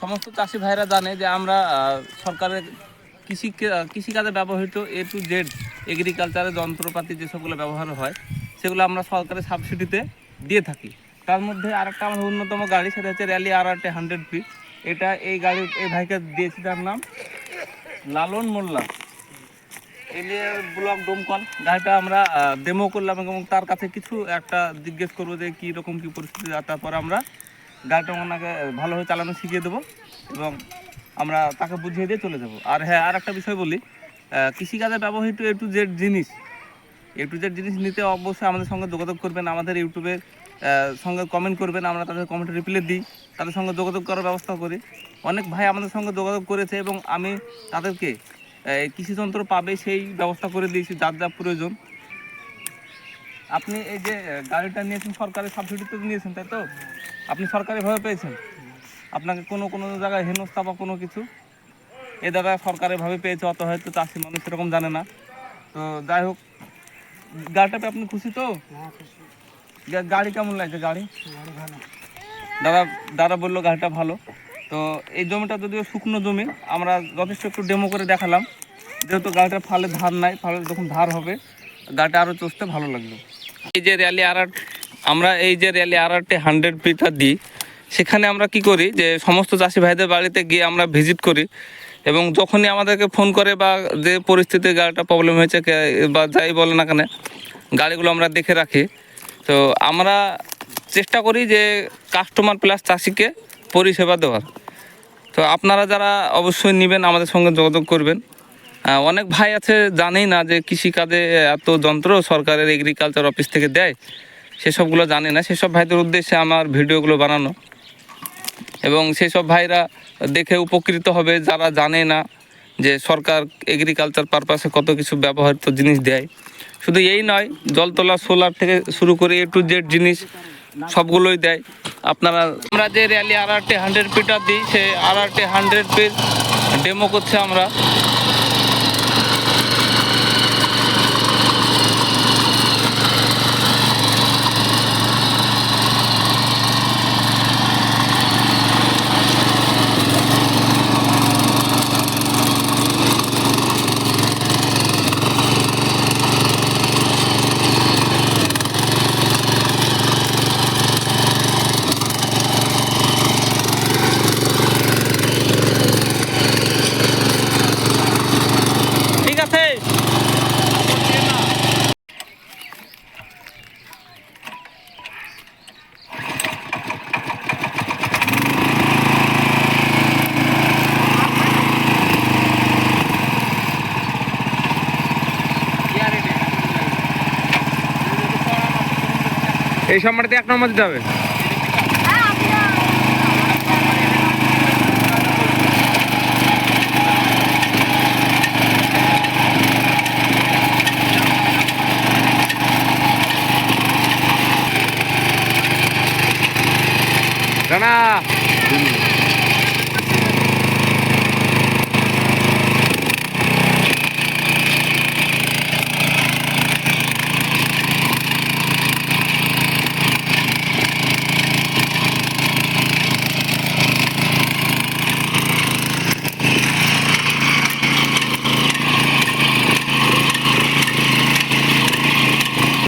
সমস্ত চাষি ভাইরা জানে যে আমরা সরকারের কৃষি, কৃষিকাজে ব্যবহৃত এ টু জেড এগ্রিকালচারের যন্ত্রপাতি যেসবগুলো ব্যবহার হয়, সেগুলো আমরা সরকারের সাবসিডিতে দিয়ে থাকি। তার মধ্যে আরেকটা আমাদের অন্যতম গাড়ি, সেটা হচ্ছে rally R R hundred P এটা এই গাড়ি, এই ভাইকে দিয়েছি তার নাম লালন মোল্লা। এলিয়ার ব্লক ডোমকল। গাড়িটা আমরা ডেমো করলাম এবং তার কাছে কিছু একটা জিজ্ঞেস করব যে কী রকম, কী পরিস্থিতি তারপর আমরা গাড়িটা ওনাকে ভালোভাবে চালানো শিখিয়ে দেবো এবং আমরা তাকে বুঝিয়ে দিয়ে চলে যাব। আর হ্যাঁ আর একটা বিষয় বলি কৃষিকাজে ব্যবহৃত এ টু জেড জিনিস এ টু জেড জিনিস নিতে অবশ্যই আমাদের সঙ্গে যোগাযোগ করবেন আমাদের ইউটিউবের সঙ্গে কমেন্ট করবেন আমরা তাদের কমেন্টে রিপ্লাই দিই তাদের সঙ্গে যোগাযোগ করার ব্যবস্থা করি। অনেক ভাই আমাদের সঙ্গে যোগাযোগ করেছে এবং আমি তাদেরকে আহ, কৃষি যন্ত্র পাবে সেই ব্যবস্থা করে দিয়েছি যার যা প্রয়োজন। আপনি এই যে গাড়িটা নিয়েছেন সরকারি সাবসিডিতে নিয়েছেন তাই তো? আপনি সরকারিভাবে পেয়েছেন? আপনাকে কোনো কোনো জায়গায় হেনস্থা বা কোনো কিছু? এ দ্বারা সরকারিভাবে পেয়েছে অত হয়তো চাষি মানুষ সেরকম জানে না। তো যাই হোক গাড়িটাতে আপনি খুশি তো? গা- গাড়ি কেমন লাগছে গাড়ি? দাদা দাদা বলল গাড়িটা ভালো। তো এই জমিটা যদিও শুকনো জমি আমরা যথেষ্ট একটু ডেমো করে দেখালাম। যেহেতু গাড়িটার ফালে ধার নাই ফালে যখন ধার হবে গাড়িটা আরও চষতে ভালো লাগল। এই যে র্যালি আর আমরা এই যে র্যালি আর আরটি হান্ড্রেড পিটা দিই, সেখানে আমরা কি করি যে সমস্ত চাষি ভাইদের বাড়িতে গিয়ে আমরা ভিজিট করি এবং যখনই আমাদেরকে ফোন করে বা যে পরিস্থিতি গাড়িটা প্রবলেম হয়েছে বা যাই বলে না কেন, গাড়িগুলো আমরা দেখে রাখি। তো আমরা চেষ্টা করি যে কাস্টমার প্লাস চাষিকে পরিষেবা দেওয়ার। তো আপনারা যারা অবশ্যই নেবেন, আমাদের সঙ্গে যোগাযোগ করবেন। অনেক ভাই আছে, জানেই না যে কৃষিকাজে এত যন্ত্র সরকারের এগ্রিকালচার অফিস থেকে দেয়। সেসবগুলো জানে না। সেসব ভাইদের উদ্দেশ্যে আমার ভিডিওগুলো বানানো। এবং সেসব ভাইরা দেখে উপকৃত হবে, যারা জানে না যে সরকার এগ্রিকালচার পারপাসে কত কিছু ব্যবহৃত জিনিস দেয়। শুধু এই নয়, জলতলা সোলার থেকে শুরু করে এ টু জেড জিনিস সবগুলোই দেয়। আপনারা আমরা যে rally R R T hundred Peter দিই সে আর আর টি হান্ড্রেড পির ডেমো করছে আমরা ঠিক আছে এই সম্মানটাতে এক নম্বর দিতে হবে। রানা।